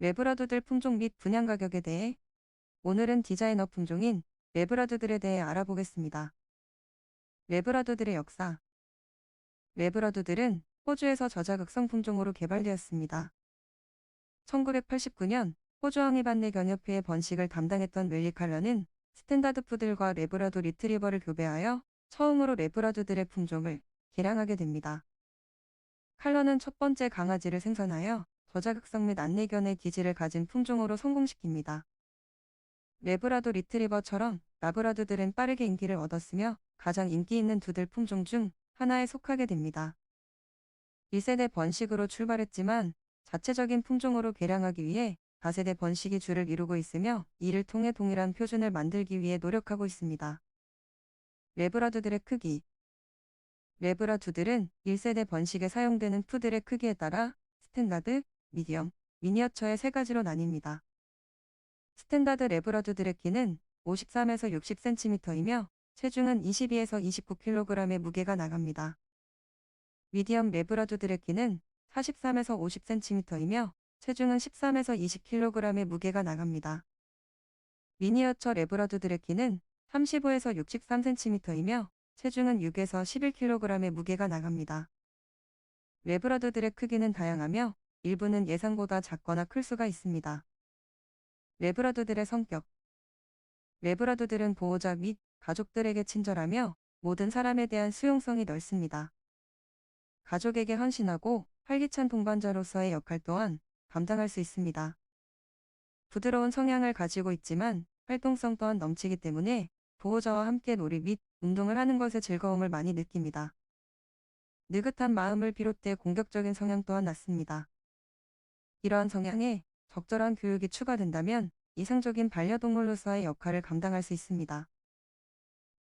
레브라도들 품종 및 분양 가격에 대해 오늘은 디자이너 품종인 레브라도들에 대해 알아보겠습니다. 레브라도들의 역사 레브라도들은 호주에서 저자극성 품종으로 개발되었습니다. 1989년 호주 항해반내 견협회의 번식을 담당했던 웰리 칼러는 스탠다드 푸들과 레브라도 리트리버를 교배하여 처음으로 레브라도들의 품종을 개량하게 됩니다. 칼러는 첫 번째 강아지를 생산하여 저자극성 및 안내견의 기질을 가진 품종으로 성공시킵니다. 레브라도 리트리버처럼 라브라도들은 빠르게 인기를 얻었으며 가장 인기 있는 두들 품종 중 하나에 속하게 됩니다. 1세대 번식으로 출발했지만 자체적인 품종으로 개량하기 위해 4세대 번식이 주를 이루고 있으며 이를 통해 동일한 표준을 만들기 위해 노력하고 있습니다. 레브라도들의 크기 레브라두들은 1세대 번식에 사용되는 푸들의 크기에 따라 스탠다드, 미디엄, 미니어처의 세 가지로 나뉩니다. 스탠다드 레브라두들의 키는 53에서 60cm이며 체중은 22에서 29kg의 무게가 나갑니다. 미디엄 레브라두들의 키는 43에서 50cm이며 체중은 13에서 20kg의 무게가 나갑니다. 미니어처 레브라두들의 키는 35에서 63cm이며 체중은 6에서 11kg의 무게가 나갑니다. 레브라도들의 크기는 다양하며 일부는 예상보다 작거나 클 수가 있습니다. 레브라도들의 성격 레브라도들은 보호자 및 가족들에게 친절하며 모든 사람에 대한 수용성이 넓습니다. 가족에게 헌신하고 활기찬 동반자로서의 역할 또한 감당할 수 있습니다. 부드러운 성향을 가지고 있지만 활동성 또한 넘치기 때문에 보호자와 함께 놀이 및 운동을 하는 것에 즐거움을 많이 느낍니다. 느긋한 마음을 비롯해 공격적인 성향 또한 낮습니다. 이러한 성향에 적절한 교육이 추가된다면 이상적인 반려동물로서의 역할을 감당할 수 있습니다.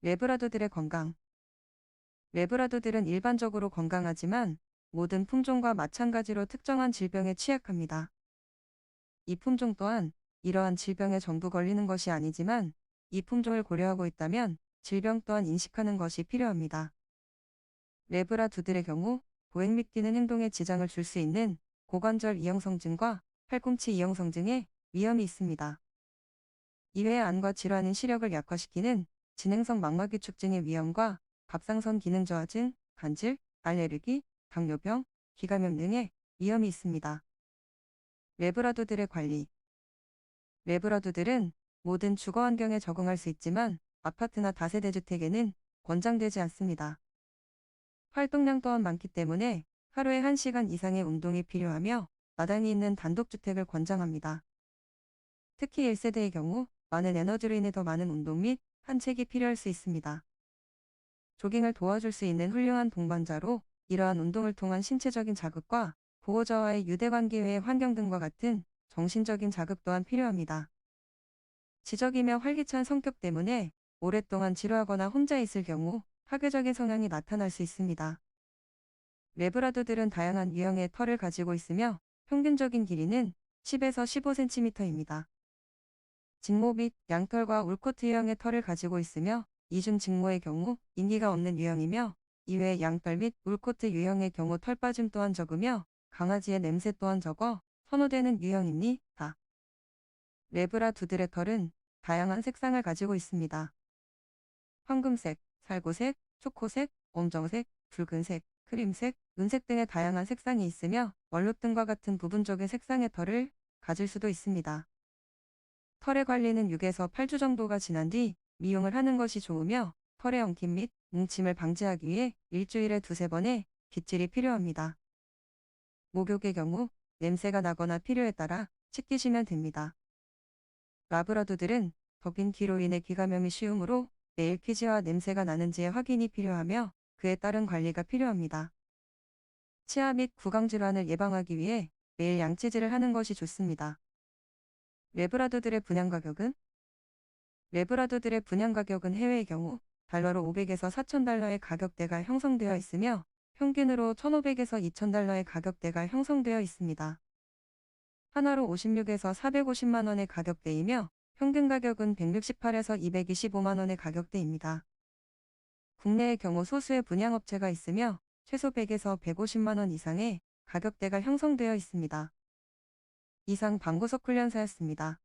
레브라도들의 건강 레브라도들은 일반적으로 건강하지만 모든 품종과 마찬가지로 특정한 질병에 취약합니다. 이 품종 또한 이러한 질병에 전부 걸리는 것이 아니지만 이 품종을 고려하고 있다면 질병 또한 인식하는 것이 필요합니다. 레브라두들의 경우 보행 및 뛰는 행동에 지장을 줄 수 있는 고관절 이형성증과 팔꿈치 이형성증에 위험이 있습니다. 이외에 안과 질환인 시력을 약화시키는 진행성 망막위축증의 위험과 갑상선 기능 저하증, 간질, 알레르기, 당뇨병, 기감염 등의 위험이 있습니다. 레브라도들의 관리 레브라도들은 모든 주거 환경에 적응할 수 있지만 아파트나 다세대 주택에는 권장되지 않습니다. 활동량 또한 많기 때문에 하루에 1시간 이상의 운동이 필요하며 마당이 있는 단독주택을 권장합니다. 특히 1세대의 경우 많은 에너지로 인해 더 많은 운동 및 산책이 필요할 수 있습니다. 조깅을 도와줄 수 있는 훌륭한 동반자로 이러한 운동을 통한 신체적인 자극과 보호자와의 유대관계 외의 환경 등과 같은 정신적인 자극 또한 필요합니다. 지적이며 활기찬 성격 때문에 오랫동안 지루하거나 혼자 있을 경우 파괴적인 성향이 나타날 수 있습니다. 레브라도들은 다양한 유형의 털을 가지고 있으며 평균적인 길이는 10에서 15cm입니다. 직모 및 양털과 울코트 유형의 털을 가지고 있으며 이중 직모의 경우 인기가 없는 유형이며 이외에 양털 및 울코트 유형의 경우 털 빠짐 또한 적으며 강아지의 냄새 또한 적어 선호되는 유형입니다. 레브라두들의 털은 다양한 색상을 가지고 있습니다. 황금색, 살구색, 초코색, 엄정색, 붉은색, 크림색, 은색 등의 다양한 색상이 있으며 원룩 등과 같은 부분적인 색상의 털을 가질 수도 있습니다. 털의 관리는 6에서 8주 정도가 지난 뒤 미용을 하는 것이 좋으며 털의 엉킴 및 뭉침을 방지하기 위해 일주일에 두세 번의 빗질이 필요합니다. 목욕의 경우 냄새가 나거나 필요에 따라 씻기시면 됩니다. 라브라도들은 덕인 귀로 인해 귀감염이 쉬우므로 매일 피지와 냄새가 나는지의 확인이 필요하며 그에 따른 관리가 필요합니다. 치아 및 구강 질환을 예방하기 위해 매일 양치질을 하는 것이 좋습니다. 레브라도들의 분양 가격은 레브라도들의 분양 가격은 해외의 경우 달러로 500에서 4,000달러의 가격대가 형성되어 있으며 평균으로 1,500에서 2,000달러의 가격대가 형성되어 있습니다. 하나로 56에서 450만 원의 가격대이며 평균 가격은 168에서 225만 원의 가격대입니다. 국내의 경우 소수의 분양업체가 있으며 최소 100에서 150만 원 이상의 가격대가 형성되어 있습니다. 이상 방구석 훈련사였습니다.